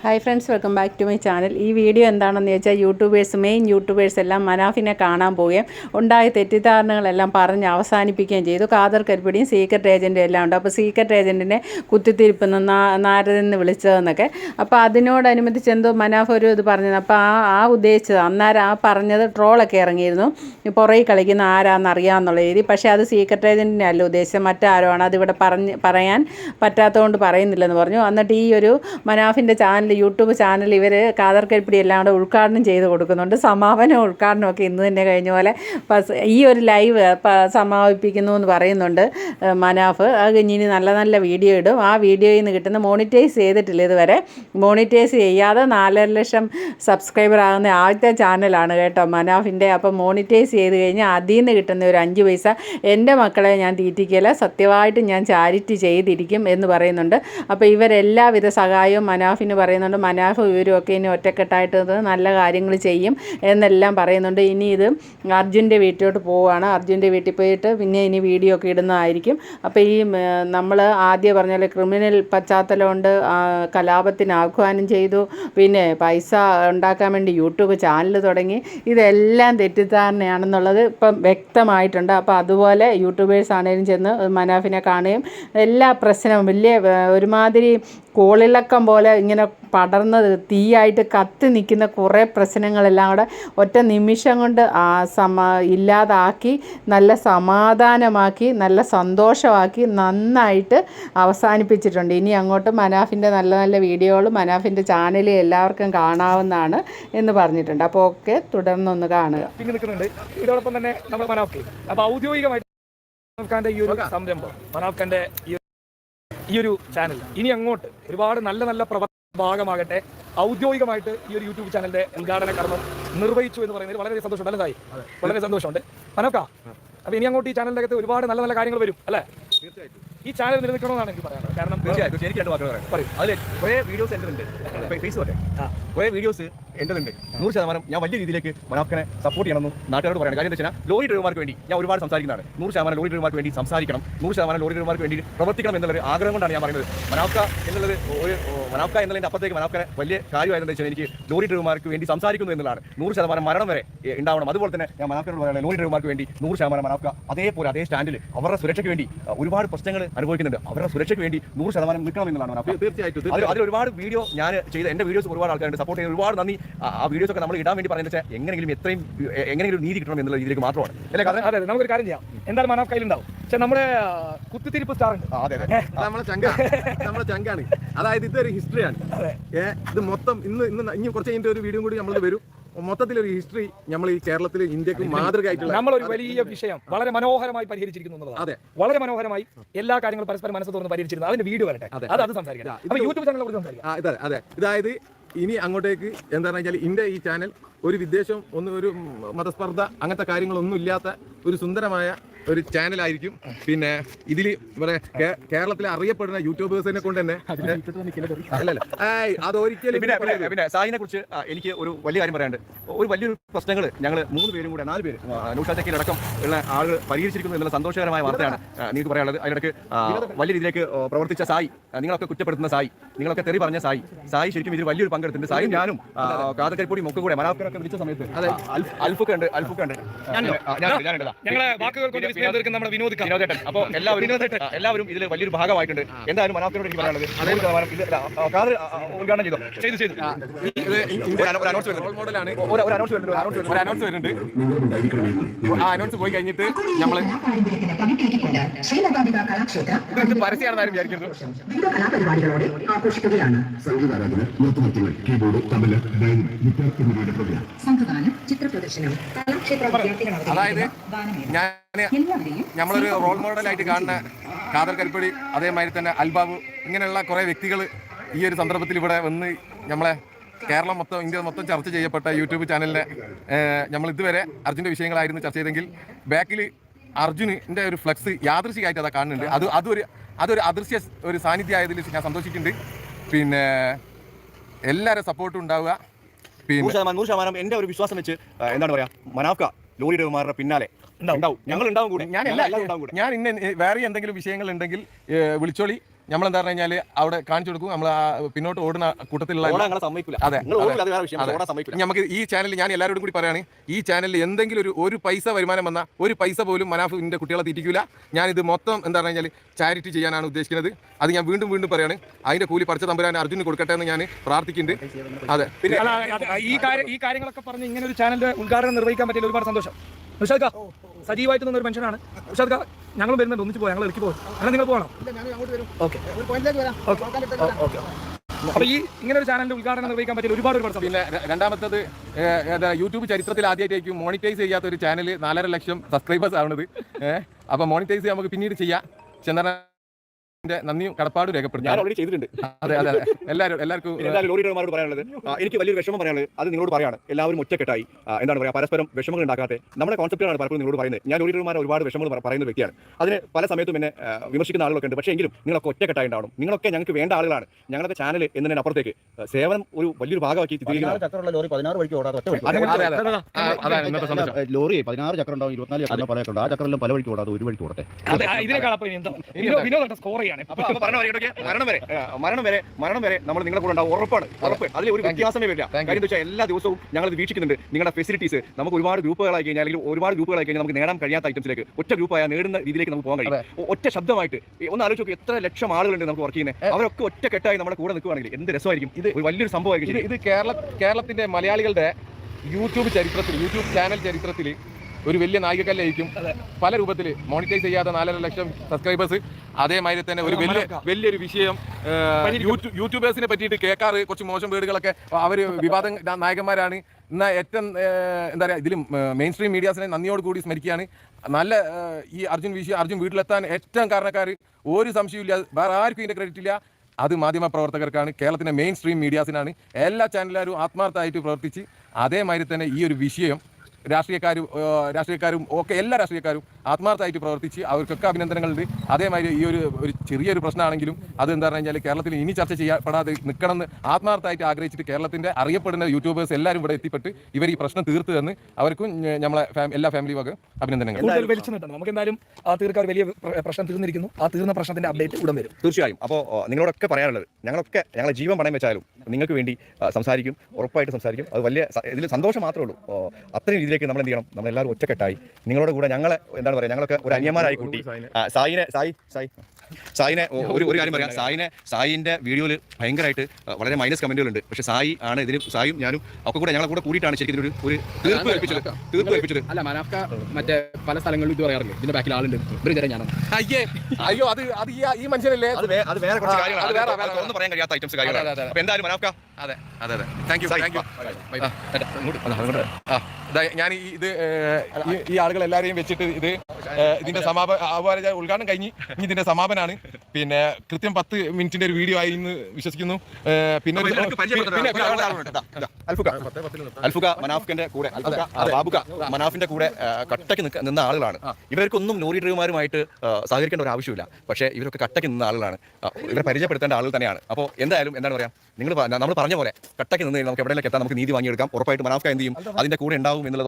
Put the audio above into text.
Hi friends welcome back to my channel ഈ video എന്താണെന്ന് ചോദിച്ചാൽ യൂട്യൂബേഴ്സ് മെയിൻ യൂട്യൂബേഴ്സ് എല്ലാം മനാഫിനെ കാണാൻ പോവുകയും ഉണ്ടായ തെറ്റിദ്ധാരണകളെല്ലാം പറഞ്ഞ് അവസാനിപ്പിക്കുകയും ചെയ്തു. കാദർ കരിപ്പിടിയും സീക്രട്ട് ഏജന്റും എല്ലാം ഉണ്ട്. അപ്പോൾ സീക്രട്ട് ഏജന്റിനെ കുത്തിത്തിരിപ്പെന്ന് നാരതെന്ന് വിളിച്ചതെന്നൊക്കെ. അപ്പോൾ അതിനോടനുബന്ധിച്ച് എന്തോ മനാഫ് ഒരു ഇത് പറഞ്ഞത് അപ്പോൾ ആ ആ ഉദ്ദേശിച്ചത് അന്നേരം ആ പറഞ്ഞത് ട്രോളൊക്കെ ഇറങ്ങിയിരുന്നു. പുറകിൽ കളിക്കുന്ന ആരാന്ന് അറിയാമെന്നുള്ള രീതി. പക്ഷേ അത് സീക്രട്ട് ഏജന്റിനെ അല്ല ഉദ്ദേശിച്ചത്. മറ്റാരോ ആണ് അതിവിടെ പറഞ്ഞ് പറയാൻ പറ്റാത്തതുകൊണ്ട് പറയുന്നില്ലെന്ന് പറഞ്ഞു. എന്നിട്ട് ഈ ഒരു മനാഫിന്റെ ചാനൽ യൂട്യൂബ് ചാനൽ ഇവർ കാദർ കരിപ്പിടി എല്ലാം കൂടെ ഉദ്ഘാടനം ചെയ്ത് കൊടുക്കുന്നുണ്ട്. സമാപനം ഉദ്ഘാടനം ഒക്കെ ഇന്ന് തന്നെ കഴിഞ്ഞ പോലെ ഈ ഒരു ലൈവ് സമാപിപ്പിക്കുന്നു എന്ന് പറയുന്നുണ്ട് മനാഫ്. അത് ഇനി നല്ല നല്ല വീഡിയോ ഇടും. ആ വീഡിയോയിൽ നിന്ന് കിട്ടുന്ന മോണിറ്റൈസ് ചെയ്തിട്ടില്ല ഇതുവരെ. മോണിറ്റൈസ് ചെയ്യാതെ നാലര ലക്ഷം സബ്സ്ക്രൈബർ ആകുന്ന ആദ്യത്തെ ചാനലാണ് കേട്ടോ മനാഫിന്റെ. അപ്പം മോണിറ്റൈസ് ചെയ്ത് കഴിഞ്ഞാൽ അതിൽ നിന്ന് കിട്ടുന്ന ഒരു അഞ്ച് പൈസ എന്റെ മക്കളെ ഞാൻ തീറ്റിക്കല സത്യമായിട്ട് ഞാൻ ചാരിറ്റി ചെയ്തിരിക്കും എന്ന് പറയുന്നുണ്ട്. അപ്പോൾ ഇവരെല്ലാവിധ സഹായവും മനാഫിന് പറയുന്നുണ്ട്. മനാഫ് ഇവരുമൊക്കെ ഇനി ഒറ്റക്കെട്ടായിട്ട് നല്ല കാര്യങ്ങൾ ചെയ്യും എന്നെല്ലാം പറയുന്നുണ്ട്. ഇനി ഇത് അർജുന്റെ വീട്ടിലോട്ട് പോവുകയാണ്. അർജുന്റെ വീട്ടിൽ പോയിട്ട് പിന്നെ ഇനി വീഡിയോ ഒക്കെ ഇടുന്നതായിരിക്കും. അപ്പോൾ ഈ നമ്മൾ ആദ്യം പറഞ്ഞ പോലെ ക്രിമിനൽ പശ്ചാത്തലമുണ്ട് കലാപത്തിന് ആഹ്വാനം ചെയ്തു. പിന്നെ പൈസ ഉണ്ടാക്കാൻ വേണ്ടി യൂട്യൂബ് ചാനൽ തുടങ്ങി. ഇതെല്ലാം തെറ്റിദ്ധാരണയാണെന്നുള്ളത് ഇപ്പം വ്യക്തമായിട്ടുണ്ട്. അപ്പോൾ അതുപോലെ യൂട്യൂബേഴ്സ് ആണെങ്കിലും ചെന്ന് മനാഫിനെ കാണുകയും എല്ലാ പ്രശ്നവും വലിയ ഒരുമാതിരി കോളിളക്കം പോലെ ഇങ്ങനെ പടർന്ന് തീയായിട്ട് കത്തി നിൽക്കുന്ന കുറേ പ്രശ്നങ്ങളെല്ലാം കൂടെ ഒറ്റ നിമിഷം കൊണ്ട് സമ ഇല്ലാതാക്കി നല്ല സമാധാനമാക്കി നല്ല സന്തോഷമാക്കി നന്നായിട്ട് അവസാനിപ്പിച്ചിട്ടുണ്ട്. ഇനി അങ്ങോട്ട് മനാഫിന്റെ നല്ല നല്ല വീഡിയോകളും മനാഫിന്റെ ചാനൽ എല്ലാവർക്കും കാണാവുന്നതാണ് എന്ന് പറഞ്ഞിട്ടുണ്ട്. അപ്പോൾ ഓക്കെ തുടർന്നൊന്ന് കാണുക. ഇതോടൊപ്പം തന്നെ നമ്മുടെ മനാഫ് അപ്പോൾ ഔദ്യോഗികമായിട്ട് ഈ ഒരു സംരംഭം മനാഫ്ഖാന്റെ ഈ ഈ ഒരു ചാനൽ ഇനി അങ്ങോട്ട് ഒരുപാട് നല്ല നല്ല പ്രവർത്തന ഭാഗമാകട്ടെ. ഔദ്യോഗികമായിട്ട് ഈ ഒരു യൂട്യൂബ് ചാനലിന്റെ ഉദ്ഘാടന കർമ്മം നിർവഹിച്ചു എന്ന് പറയുന്നത് വളരെ സന്തോഷമുണ്ട് നല്ലതായി വളരെ സന്തോഷമുണ്ട്. മനോക്ക അപ്പൊ ഇനി അങ്ങോട്ട് ഈ ചാനലിന്റെ അകത്ത് ഒരുപാട് നല്ല നല്ല കാര്യങ്ങൾ വരും അല്ലേ? ഈ ചാനൽ നിലനിൽക്കണമെന്നാണ് എനിക്ക് പറയാനുള്ളത്. കാരണം തീർച്ചയായിട്ടും. എനിക്ക് രണ്ട് വാക്കുകൾ പറയാം പറയൂ. അതിൽ കുറേ വീഡിയോസ് എന്റെ ഉണ്ട്. ഫേസ് പറയാം കുറേ വീഡിയോസ് എന്റെതുണ്ട് നൂറ് ശതമാനം ഞാൻ വലിയ രീതിയിലേക്ക് മനാഫ്ഖനെ സപ്പോർട്ട് ചെയ്യണമെന്ന് നാട്ടുകാരോട് പറയണം. കാര്യം എന്താ വെച്ചാൽ ലോറി ഡ്രൈവർമാർക്ക് വേണ്ടി ഞാൻ ഒരുപാട് സംസാരിക്കുന്നതാണ്. നൂറ് ശതമാനം ലോറി ഡ്രൈവർമാർക്ക് വേണ്ടി സംസാരിക്കണം. നൂറ് ശതമാനം ലോറി ഡ്രൈവർമാർക്ക് വേണ്ടി പ്രവർത്തിക്കണം എന്നുള്ളൊരു ആഗ്രഹം കൊണ്ടാണ് ഞാൻ പറയുന്നത്. മനാഫ്ക എന്നുള്ളത് ഒരു മനാഫ്ക എന്നുള്ളതിന്റെ അപ്പുറത്തേക്ക് മനാഫ്ഖനെ വലിയ കാര്യമായിരുന്നു വെച്ചാൽ എനിക്ക് ലോറി ഡ്രൈവർമാർക്ക് വേണ്ടി സംസാരിക്കുന്നു എന്നുള്ളതാണ്. നൂറ് ശതമാനം മരണം വരെ ഉണ്ടാവണം. അതുപോലെ തന്നെ ഞാൻ മനാഫ്ഖനോട് പറയുന്നത് ലോറി ഡ്രൈവർമാർക്ക് വേണ്ടി നൂറ് ശതമാനം മനാഫ്ക അതേപോലെ അതേ സ്റ്റാൻഡിൽ അവരുടെ സുരക്ഷയ്ക്ക് വേണ്ടി ഒരുപാട് പ്രശ്നങ്ങൾ അനുഭവിക്കുന്നുണ്ട്. അവരുടെ സുരക്ഷയ്ക്ക് വേണ്ടി നൂറ് ശതമാനം നിൽക്കണം എന്നുള്ളതാണ് തീർച്ചയായിട്ടും അതിൽ അതിൽ ഒരുപാട് വീഡിയോ ഞാൻ ചെയ്ത എന്റെ വീഡിയോസ് ഒരുപാട് ആൾക്കാരുണ്ട് സപ്പോർട്ട് ചെയ്യുന്ന ഒരുപാട് നന്ദി. ആ- ആ വീഡിയോസ് ഒക്കെ നമ്മൾ ഇടാൻ വേണ്ടി പറയുന്നത് വെച്ചാൽ എങ്ങനെയെങ്കിലും എത്രയും എങ്ങനെയെങ്കിലും നീതി കിട്ടണം എന്നുള്ള രീതിയിലേക്ക് മാത്രമാണ്. അല്ലേ കഥ അതെ അതെ. നമുക്കൊരു കാര്യം ചെയ്യാം. എന്തായാലും മനാഫ് കയ്യിലുണ്ടാവും. പക്ഷെ നമ്മുടെ കുത്തിരിപ്പ് കുത്തിത്തിരിപ്പ് സ്റ്റാർ ഉണ്ട്. ആ, അതെ നമ്മളെ ചങ്ക നമ്മളെ ചങ്കാണ്. അതായത് ഇതൊരു ഹിസ്റ്ററിയാണ് ഇത് മൊത്തം ഇന്ന് ഇന്ന് ഇനി കുറച്ച് കഴിഞ്ഞിട്ട് ഒരു വീഡിയോ കൂടി നമ്മൾ വരും. മൊത്തത്തിലൊരു ഹിസ്റ്ററി നമ്മൾ ഈ കേരളത്തിൽ ഇന്ത്യയ്ക്ക് മാതൃകയായിട്ടുള്ള നമ്മളൊരു വലിയ വിഷയം വളരെ മനോഹരമായി പരിഹരിച്ചിരിക്കുന്നു എന്നുള്ളതാണ്. അതെ. വളരെ മനോഹരമായി എല്ലാ കാര്യങ്ങളും പരസ്പരം മനസ്സ് തുറന്ന് പരിഹരിച്ചിരുന്നു അതിന്റെ വീഡിയോ വരട്ടെ. അത്. അത് സംസാരിക്കാം യൂട്യൂബ് ചാനലിനെ കുറിച്ച് സംസാരിക്കാം. അതെ അതെ. ഇതായത് ഇനി അങ്ങോട്ടേക്ക് എന്താണെന്ന് വെച്ചാൽ ഇന്ത്യ ഈ ചാനൽ ഒരു വിദ്വേഷം ഒന്നും ഒരു മതസ്പർദ്ധ അങ്ങനത്തെ കാര്യങ്ങളൊന്നും ഇല്ലാത്ത ഒരു സുന്ദരമായ ഒരു ചാനലായിരിക്കും. പിന്നെ ഇതിൽ ഇവിടെ കേരളത്തിൽ കേരളത്തിലെ അറിയപ്പെടുന്ന യൂട്യൂബേഴ്സിനെ കൊണ്ട് തന്നെ അല്ലല്ല. ഏയ്, അത് ഒരിക്കലും പിന്നെ സായിനെ കുറിച്ച് എനിക്ക് ഒരു വലിയ കാര്യം പറയാനുണ്ട്. ഒരു വലിയൊരു പ്രശ്നങ്ങൾ ഞങ്ങൾ മൂന്ന് പേരും കൂടെ നാല് പേര് നൂഷാച്ചക്കയിൽ അടക്കം ഉള്ള ആളുകൾ പരിഹരിച്ചിരിക്കുന്നു എന്നുള്ള സന്തോഷകരമായ വാർത്തയാണ് നിങ്ങൾക്ക് പറയാനുള്ളത്. അതിനിടയ്ക്ക് വലിയ രീതിയിലേക്ക് പ്രവർത്തിച്ച സായി നിങ്ങളൊക്കെ കുറ്റപ്പെടുത്തുന്ന സായി നിങ്ങളൊക്കെ തെറി പറഞ്ഞ സായി സായി ശരിക്കും ഇതിൽ വലിയൊരു പങ്കെടുത്തിട്ടുണ്ട്. സായി ഞാനും കാതക്കരിപ്പൊടി ഒക്കെ കൂടെ മനാഫ്കരൊക്കെ വിളിച്ച സമയത്ത്. അൽഫുക്ക് ഉണ്ട് അൽഫുക്ക് ഉണ്ട്. ഞാനുണ്ട് ഞങ്ങളെ വാക്കുകൾ കൊണ്ട് വിസ്മയം തീർക്കുന്ന നമ്മുടെ വിനോദ് വിനോദേട്ടൻ. അപ്പോൾ എല്ലാവരും എല്ലാവരും ഇതിൽ വലിയൊരു ഭാഗമായിട്ടുണ്ട്. എന്തായാലും മനാഫിനോട് എനിക്ക് പറയാനുള്ളത്. ശതമാനം ഇത് കാതർ ഉദ്ഘാടനം ചെയ്തോ? ചെയ്തു ചെയ്തു. ഒരു അനൗൺസ് ഒരു ഒരു അനൗൺസ് വരുന്നുണ്ട് ഒരു announce വരുന്നുണ്ട്. അനൗൺസ് വരുന്നുണ്ട്. ആ അനൗൺസ് പോയി കഴിഞ്ഞിട്ട് നമ്മൾ പരസ്യമാണെന്നാരും വിചാരിക്കുന്നു വിവിധ കലാപരിപാടികളോടെ ആഘോഷിക്കുകയാണ്. സംഗീതാരാധന നൃത്തമത്തുകൾ കീബോർഡ് തമിഴ് ഡൈൻ ഗിറ്റാർ എന്നിവയുടെ പ്രോഗ്രാം സംഘഗാനം കലാക്ഷേത്ര വിദ്യാർത്ഥികൾ അതായത് ഞാൻ നമ്മളൊരു റോൾ മോഡലായിട്ട് കാണുന്ന കാതർ കരിപ്പടി അതേമാതിരി തന്നെ അൽബാബു ഇങ്ങനെയുള്ള കുറേ വ്യക്തികൾ ഈ ഒരു സന്ദർഭത്തിൽ ഇവിടെ വന്ന് നമ്മളെ കേരളം മൊത്തം ഇന്ത്യ മൊത്തം ചർച്ച ചെയ്യപ്പെട്ട യൂട്യൂബ് ചാനലിലെ നമ്മൾ ഇതുവരെ അർജുന്റെ വിഷയങ്ങളായിരുന്നു ചർച്ച ചെയ്തെങ്കിൽ ബാക്കിൽ അർജുനിന്റെ ഒരു ഫ്ലക്സ് യാദൃശികമായിട്ട് അതാ കാണുന്നുണ്ട്. അത് അതൊരു അതൊരു അദൃശ്യ ഒരു സാന്നിധ്യമായതിൽ ഞാൻ സന്തോഷിക്കുന്നുണ്ട്. പിന്നെ എല്ലാവരും സപ്പോർട്ടും ഉണ്ടാവുക. നൂറ് ശതമാനം നൂറ് ശതമാനം എന്റെ ഒരു വിശ്വാസം വെച്ച് എന്താണ് പറയാ മനാഫ്ക ലോറി ഡ്രൈവർമാരുടെ പിന്നാലെ. ഉണ്ടാവും. ഞങ്ങൾ ഉണ്ടാവും കൂടെ. ഞാൻ എല്ലാ ഉണ്ടാവും കൂടെ. ഞാൻ ഇന്ന് വേറെ എന്തെങ്കിലും വിഷയങ്ങൾ ഉണ്ടെങ്കിൽ വിളിച്ചോളി. നമ്മൾ എന്താ പറഞ്ഞു കഴിഞ്ഞാൽ അവിടെ കാണിച്ചു കൊടുക്കും. നമ്മൾ പിന്നോട്ട് ഓടുന്ന കൂട്ടത്തിലുള്ള അതെ, നമുക്ക് ഈ ചാനലിൽ ഞാൻ എല്ലാവരോടും കൂടി പറയാണ് ഈ ചാനലിൽ എന്തെങ്കിലും ഒരു ഒരു പൈസ വരുമാനം വന്നാൽ ഒരു പൈസ പോലും മനാഫിന്റെ കുട്ടികളെ തിരിക്കില്ല ഞാനിത് മൊത്തം എന്താ പറഞ്ഞു കഴിഞ്ഞാൽ ചാരിറ്റി ചെയ്യാനാണ് ഉദ്ദേശിക്കുന്നത്. അത് ഞാൻ വീണ്ടും വീണ്ടും പറയാണ്. അതിന്റെ കൂലി പറിച്ച തമ്പുരാൻ അർജുന് കൊടുക്കട്ടെ എന്ന് ഞാൻ പ്രാർത്ഥിക്കുന്നുണ്ട്. അതെ. പിന്നെ ഈ കാര്യം ഈ കാര്യങ്ങളൊക്കെ പറഞ്ഞ് ഇങ്ങനെ ഒരു ചാനലിന്റെ ഉദ്ഘാടനം നിർവഹിക്കാൻ പറ്റിയ ഒരുപാട് സന്തോഷം. ഒരു മനുഷ്യനാണ്. ഞങ്ങൾ വരുന്നുണ്ട് ഒന്നിച്ച് പോയി ഞങ്ങൾ ഇറക്കി പോകും അങ്ങനെ നിങ്ങൾ പോകണം. ഓക്കെ. ഓക്കെ. അപ്പൊ ഈ ഇങ്ങനെ ഒരു ചാനലിന്റെ ഉദ്ഘാടനം നിർവഹിക്കാൻ പറ്റിയ ഒരുപാട് ഒരുപാട് പിന്നെ രണ്ടാമത്തത് യൂട്യൂബ് ചരിത്രത്തിൽ ആദ്യമായിട്ടായിരിക്കും മോണിറ്റൈസ് ചെയ്യാത്ത ഒരു ചാനൽ നാലര ലക്ഷം സബ്സ്ക്രൈബേഴ്സ് ആവുന്നത് ഏഹ് അപ്പൊ മോണിറ്റൈസ് നമുക്ക് പിന്നീട് ചെയ്യാം. ചെന്നാറിന്റെ നന്ദിയും കടപ്പാടും ഞാൻ ഓൾറെഡി ചെയ്തിട്ടുണ്ട്. അതെ അതെ അതെ. എല്ലാവരും എല്ലാവർക്കും ലോറി ഡ്രൈവർമാരോട് പറയാനുള്ളത്. എനിക്ക് വലിയൊരു വിഷമം പറയാനുള്ളത് അത് നിങ്ങളോട് പറയാണ് എല്ലാവരും ഒറ്റക്കെട്ടായി. എന്താണ് പറയുക പരസ്പരം വിഷമങ്ങൾ ഉണ്ടാക്കാത്ത. നമ്മുടെ കോൺസെപ്റ്റുകളാണ് പലപ്പോഴും നിങ്ങളോട് പറയുന്നത്. ഞാൻ ലോറി ഡ്രൈവർമാർ ഒരുപാട് വിഷമങ്ങൾ പറ- പറയുന്ന വ്യക്തിയാണ്. അതിന് പല സമയത്തും എന്നെ വിമർശിക്കുന്ന ആളുകളൊക്കെ ഉണ്ട്. പക്ഷേ എങ്കിലും നിങ്ങളൊക്കെ ഒറ്റക്കെട്ടായി ഉണ്ടാവും നിങ്ങളൊക്കെ ഞങ്ങൾക്ക് വേണ്ട ആളുകളാണ്. ഞങ്ങളുടെ ചാനൽ എന്നതിന് അപ്പുറത്തേക്ക്. സേവനം ഒരു വലിയൊരു ഭാഗമാക്കി ലോറി പതിനാറ് വഴിക്ക് ഓടാതെ ലോറി ചക്രം ഉണ്ടാവും ഇരുപത്തിനാല് ചക്രം പല ഉണ്ട് ആ ചക്രം പല വഴിക്ക് ഓടാതെ ഒരു വഴിക്ക് ഇതിനേക്കാൾ വിനോദ് സ്കോർ അപ്പൊ പറഞ്ഞ മരണം വരെ. മരണം വരെ മരണം വരെ നമ്മൾ നിങ്ങളെ കൂടെ ഉണ്ടാവും. ഉറപ്പാണ്. ഉറപ്പ്. അതിൽ ഒരു വ്യത്യാസമേ വരില്ല. കാര്യം എന്താ വെച്ചാൽ എല്ലാ ദിവസവും ഞങ്ങൾ ഇത് വീക്ഷിക്കുന്നുണ്ട്. നിങ്ങളുടെ ഫെസിലിറ്റീസ് നമുക്ക് ഒരുപാട് ഗ്രൂപ്പുകളായി കഴിഞ്ഞാൽ അല്ലെങ്കിൽ ഒരുപാട് ഗ്രൂപ്പുകളായി കഴിഞ്ഞാൽ നമുക്ക് നേടാൻ കഴിയാത്ത ഐറ്റംസിലേക്ക് ഒറ്റ ഗ്രൂപ്പായ നേടുന്ന രീതിയിലേക്ക് നമുക്ക് പോകാൻ കഴിയും. ഒറ്റ ശബ്ദമായിട്ട് ഒന്ന് ആലോചിച്ച് എത്ര ലക്ഷം ആളുകളുണ്ട് നമുക്ക് വർക്ക് ചെയ്യുന്നത് അവരൊക്കെ ഒറ്റ കെട്ടായി നമ്മുടെ കൂടെ നിൽക്കുകയാണെങ്കിൽ എന്ത് രസമായിരിക്കും? ഇത് ഒരു വലിയൊരു സംഭവമായിരിക്കും ഇത് കേരള കേരളത്തിന്റെ മലയാളികളുടെ യൂട്യൂബ് ചരിത്രത്തിൽ യൂട്യൂബ് ചാനൽ ചരിത്രത്തിൽ ഒരു വലിയ നായികക്കല്ലായിരിക്കും. പല രൂപത്തിൽ മോണിറ്റൈസ് ചെയ്യാത്ത നാലര ലക്ഷം സബ്സ്ക്രൈബേഴ്സ് അതേമാതിരി തന്നെ ഒരു വലിയ വലിയൊരു വിഷയം യൂട്യൂബേഴ്സിനെ പറ്റിയിട്ട് കേൾക്കാറ് കുറച്ച് മോശം വീടുകളൊക്കെ അവർ വിവാദ നായകന്മാരാണ്. എന്നാൽ ഏറ്റവും എന്താ പറയുക ഇതിലും മെയിൻ സ്ട്രീം മീഡിയാസിനെ നന്ദിയോട് കൂടി സ്മരിക്കുകയാണ്. നല്ല ഈ അർജുൻ വിഷയം അർജുൻ വീട്ടിലെത്താൻ ഏറ്റവും കാരണക്കാർ ഒരു സംശയമില്ല വേറെ ആർക്കും ഇതിന്റെ ക്രെഡിറ്റ് ഇല്ല. അത് മാധ്യമ പ്രവർത്തകർക്കാണ്. കേരളത്തിന്റെ മെയിൻ സ്ട്രീം മീഡിയാസിനാണ് എല്ലാ ചാനലുകാരും ആത്മാർത്ഥമായിട്ട് പ്രവർത്തിച്ച് അതേമാതിരി തന്നെ ഈ ഒരു വിഷയം രാഷ്ട്രീയക്കാരും രാഷ്ട്രീയക്കാരും ഒക്കെ എല്ലാ രാഷ്ട്രീയക്കാരും ആത്മാർത്ഥമായിട്ട് പ്രവർത്തിച്ച് അവർക്കൊക്കെ അഭിനന്ദനങ്ങളുണ്ട് അതേമാതിരി ഈ ഒരു ഒരു ചെറിയൊരു പ്രശ്നമാണെങ്കിലും അത് എന്താ പറഞ്ഞു കഴിഞ്ഞാൽ കേരളത്തിൽ ഇനി ചർച്ച ചെയ്യപ്പെടാതെ നിൽക്കണം എന്ന് ആത്മാർത്ഥമായിട്ട് ആഗ്രഹിച്ചിട്ട് കേരളത്തിന്റെ അറിയപ്പെടുന്ന യൂട്യൂബേഴ്സ് എല്ലാവരും ഇവിടെ എത്തിപ്പെട്ട് ഇവർ ഈ പ്രശ്നം തീർത്തു തന്ന് അവർക്കും നമ്മളെ എല്ലാ ഫാമിലി വക അഭിനന്ദനങ്ങൾ. കൂടുതൽ നമുക്ക് എന്തായാലും ആ തീർക്കാൻ വലിയ പ്രശ്നം തീർന്നിരിക്കുന്നു. ആ തീർന്ന പ്രശ്നത്തിന്റെ അപ്ഡേറ്റ് ഉടൻ വരും. തീർച്ചയായും. അപ്പോൾ നിങ്ങളോടൊക്കെ പറയാനുള്ളത് ഞങ്ങളൊക്കെ ഞങ്ങളെ ജീവൻ പണയം വെച്ചാലും നിങ്ങൾക്ക് വേണ്ടി സംസാരിക്കും ഉറപ്പായിട്ട് സംസാരിക്കും. അത് വലിയ ഇതിൽ സന്തോഷം മാത്രമേ ഉള്ളൂ. ഓ, അത്രയും രീതിയിലേക്ക് നമ്മൾ എന്ത് ചെയ്യണം? നമ്മളെല്ലാവരും ഒറ്റക്കെട്ടായി നിങ്ങളുടെ കൂടെ ഞങ്ങളെ എന്താണ് പറയുക ഞങ്ങളൊക്കെ ഒരു അനിയന്മാരായി കൂട്ടി. സായിനെ. സായി സായി. സായിനെ ഒരു ഒരു കാര്യം പറയാം. സായിനെ. സായിന്റെ വീഡിയോയിൽ ഭയങ്കരമായിട്ട് വളരെ മൈനസ് കമന്റുകളുണ്ട് പക്ഷെ സായി ആണ് ഇതിന് സായും ഞാനും ഒക്കെ കൂടെ ഞങ്ങളെ കൂടെ കൂടിയിട്ടാണ് ശരിക്കും ഇതിനൊരു ഒരു തീർപ്പ് കൽപ്പിച്ചത് തീർപ്പ് കൽപ്പിച്ചത് അല്ല മനാഫ്ക മറ്റേ പല സ്ഥലങ്ങളിലും ഇത് പറയാറില്ല? ഇതിന്റെ ബാക്കിൽ ആളുണ്ട്. ഇവർ തരാം ഞാനാണ്. അയ്യേ അയ്യോ അത് അത് ഈ മനുഷ്യനല്ലേ? അത് അത് വേറെ കുറച്ച് കാര്യങ്ങളാണ്. അത് വേറെ, വേറെ, ഒന്നും പറയാൻ കഴിയാത്ത ഐറ്റംസ് കാര്യങ്ങളാണ്. അപ്പൊ അപ്പോൾ എന്തായാലും മനാഫ്ക അതെ അതെ അതെ. താങ്ക് യു താങ്ക് യു അതെ ആ, ആ, ഞാൻ ഈ ഇത് ഈ- ആളുകൾ എല്ലാവരെയും വെച്ചിട്ട് ഇത് ഇതിന്റെ സമാപന അതുപോലെ ഉദ്ഘാടനം കഴിഞ്ഞ് ഇനി ഇതിന്റെ സമാപനാണ്. പിന്നെ കൃത്യം പത്ത് മിനിറ്റിന്റെ ഒരു വീഡിയോ ആയി എന്ന് വിശ്വസിക്കുന്നു. പിന്നെ അൽഫുഖ. അൽഫുക മനാഫിന്റെ കൂടെ ബാബുക മനാഫിന്റെ കൂടെ കട്ടയ്ക്ക് നിന്ന ആളുകളാണ്. ഇവർക്കൊന്നും ലോറി ഡ്രൈവർമാരുമായിട്ട് സഹകരിക്കേണ്ട ഒരു ആവശ്യമില്ല. പക്ഷേ ഇവരൊക്കെ കട്ടയ്ക്ക് നിന്ന ആളുകളാണ്. ഇവരെ പരിചയപ്പെടുത്തേണ്ട ആളുകൾ തന്നെയാണ്. അപ്പോൾ എന്തായാലും എന്താണ് പറയാ? നിങ്ങൾ നമ്മൾ പറഞ്ഞ പോലെ കട്ടയ്ക്ക് നിന്ന് നമുക്ക് എവിടെയെങ്കിലും എത്താൻ നമുക്ക് നീതി വാങ്ങിയെടുക്കാം. ഉറപ്പായിട്ട് മനാഫ്ക എന്ത് ചെയ്യും? അതിന്റെ കൂടെ ഉണ്ടാവും എന്നുള്ളത്